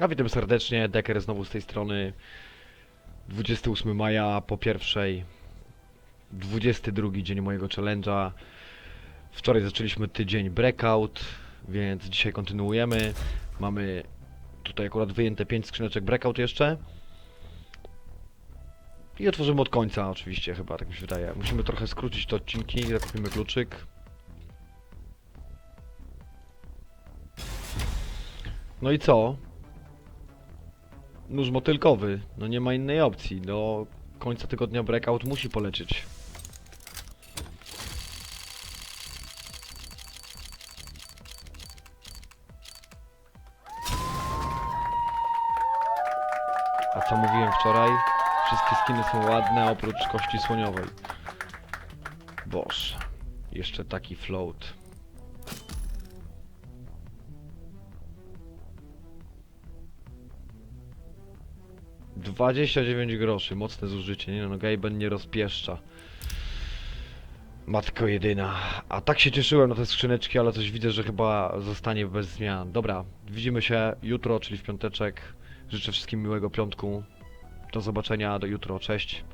A witam serdecznie, Decker znowu z tej strony. 28 maja po pierwszej. 22 dzień mojego challenge'a. Wczoraj zaczęliśmy tydzień breakout, więc dzisiaj kontynuujemy. Mamy tutaj akurat wyjęte 5 skrzyneczek breakout jeszcze. I otworzymy od końca oczywiście chyba, tak mi się wydaje. Musimy trochę skrócić te odcinki, zakupimy kluczyk. No i co? Nóż motylkowy. No nie ma innej opcji. Do końca tygodnia breakout musi polecieć. A co mówiłem wczoraj? Wszystkie skiny są ładne oprócz kości słoniowej. Boż. Jeszcze taki float. Dwadzieścia dziewięć groszy, mocne zużycie, nie no, Gaben nie rozpieszcza. Matko jedyna. A tak się cieszyłem na te skrzyneczki, ale coś widzę, że chyba zostanie bez zmian. Dobra, widzimy się jutro, czyli w piąteczek. Życzę wszystkim miłego piątku. Do zobaczenia, do jutro, cześć.